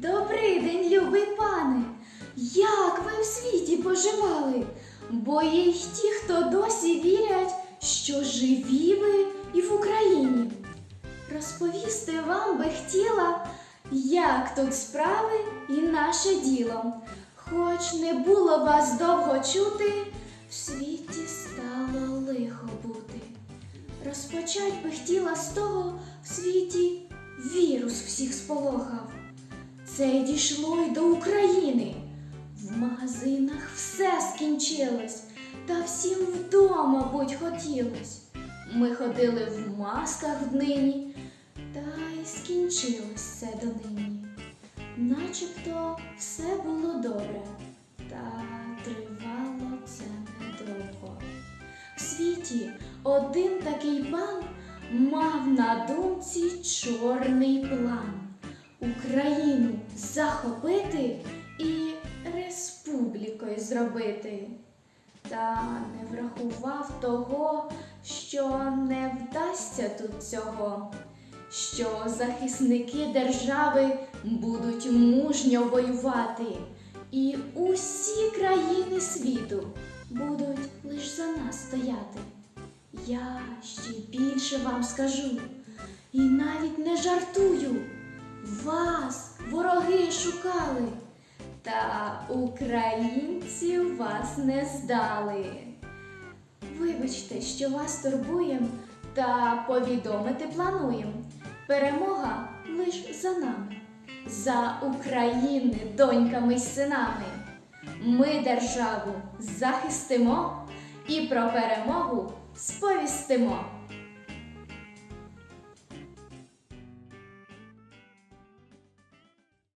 Добрий день, любий пане! Як ви в світі поживали? Бо є й ті, хто досі вірять, що живі ви і в Україні. Розповісти вам би хотіла, як тут справи і наше діло. Хоч не було вас довго чути, в світі стало лихо бути. Розпочать би хотіла з того в світі. Це дійшло й до України. В магазинах все скінчилось, та всім вдома будь хотілось. Ми ходили в масках днині, та й скінчилось все донині. Начебто все було добре, та тривало це недовго. В світі один такий пан мав на думці чорний план. Захопити і республікою зробити. Та не врахував того, що не вдасться тут цього, що захисники держави будуть мужньо воювати, і усі країни світу будуть лиш за нас стояти. Я ще більше вам скажу, і навіть не жартую. Вас вороги шукали, та українці вас не здали. Вибачте, що вас турбуєм, та повідомити плануєм. Перемога лиш за нами, за України, доньками й синами. Ми державу захистимо і про перемогу сповістимо.